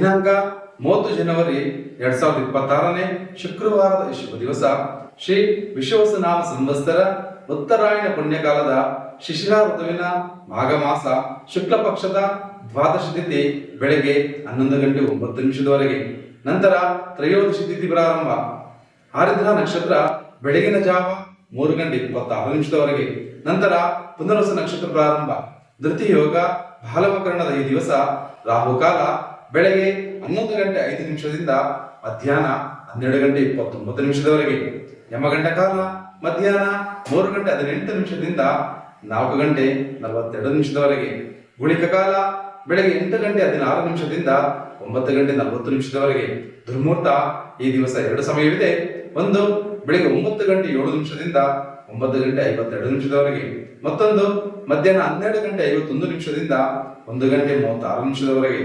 ದಿನಾಂಕ ಮೂವತ್ತು ಜನವರಿ ಎರಡ್ ಸಾವಿರದ ಇಪ್ಪತ್ತಾರನೇ ಶುಕ್ರವಾರದ ಶುಭ ದಿವಸ. ಶ್ರೀ ವಿಶ್ವಸನಾಮ ಸಂವತ್ಸರ ಉತ್ತರಾಯಣ ಪುಣ್ಯಕಾಲದ ಶಿಶಿರ ಋತುವಿನ ಮಾಘ ಮಾಸ ಶುಕ್ಲ ಪಕ್ಷದ ದ್ವಾದಶ ತಿಥಿ ಬೆಳಗ್ಗೆ ಹನ್ನೊಂದು ಗಂಟೆ ಒಂಬತ್ತು ನಿಮಿಷದವರೆಗೆ. ನಂತರ ತ್ರಯೋದಶಿ ತಿಥಿ ಪ್ರಾರಂಭ. ಆರಿದ್ರ ನಕ್ಷತ್ರ ಬೆಳಗಿನ ಜಾವ ಮೂರು ಗಂಟೆ ಇಪ್ಪತ್ತಾರು ನಿಮಿಷದವರೆಗೆ. ನಂತರ ಪುನರ್ವಸ ನಕ್ಷತ್ರ ಪ್ರಾರಂಭ. ಧೃತಿ ಯೋಗ, ಬಾಲವಕರಣದ ಈ ದಿವಸ ರಾಹುಕಾಲ ಬೆಳಗ್ಗೆ ಹನ್ನೊಂದು ಗಂಟೆ ಐದು ನಿಮಿಷದಿಂದ ಮಧ್ಯಾಹ್ನ ಹನ್ನೆರಡು ಗಂಟೆ ಇಪ್ಪತ್ತೊಂಬತ್ತು ನಿಮಿಷದವರೆಗೆ. ಯಮಗಂಟ ಕಾಲ ಮಧ್ಯಾಹ್ನ ಮೂರು ಗಂಟೆ ಹದಿನೆಂಟು ನಿಮಿಷದಿಂದ ನಾಲ್ಕು ಗಂಟೆ ನಲವತ್ತೆರಡು ನಿಮಿಷದವರೆಗೆ. ಗುಳಿಕ ಕಾಲ, ಬೆಳಗ್ಗೆ ಎಂಟು ಗಂಟೆ ಹದಿನಾರು ನಿಮಿಷದಿಂದ ಒಂಬತ್ತು ಗಂಟೆ ನಲವತ್ತು ನಿಮಿಷದವರೆಗೆ. ದುರ್ಮೂರ್ತ ಈ ದಿವಸ ಎರಡು ಸಮಯವಿದೆ. ಒಂದು, ಬೆಳಗ್ಗೆ ಒಂಬತ್ತು ಗಂಟೆ ಏಳು ನಿಮಿಷದಿಂದ ಒಂಬತ್ತು ಗಂಟೆ ಐವತ್ತೆರಡು ನಿಮಿಷದವರೆಗೆ. ಮತ್ತೊಂದು ಮಧ್ಯಾಹ್ನ ಹನ್ನೆರಡು ಗಂಟೆ ಐವತ್ತೊಂದು ನಿಮಿಷದಿಂದ ಒಂದು ಗಂಟೆ ಮೂವತ್ತಾರು ನಿಮಿಷದವರೆಗೆ.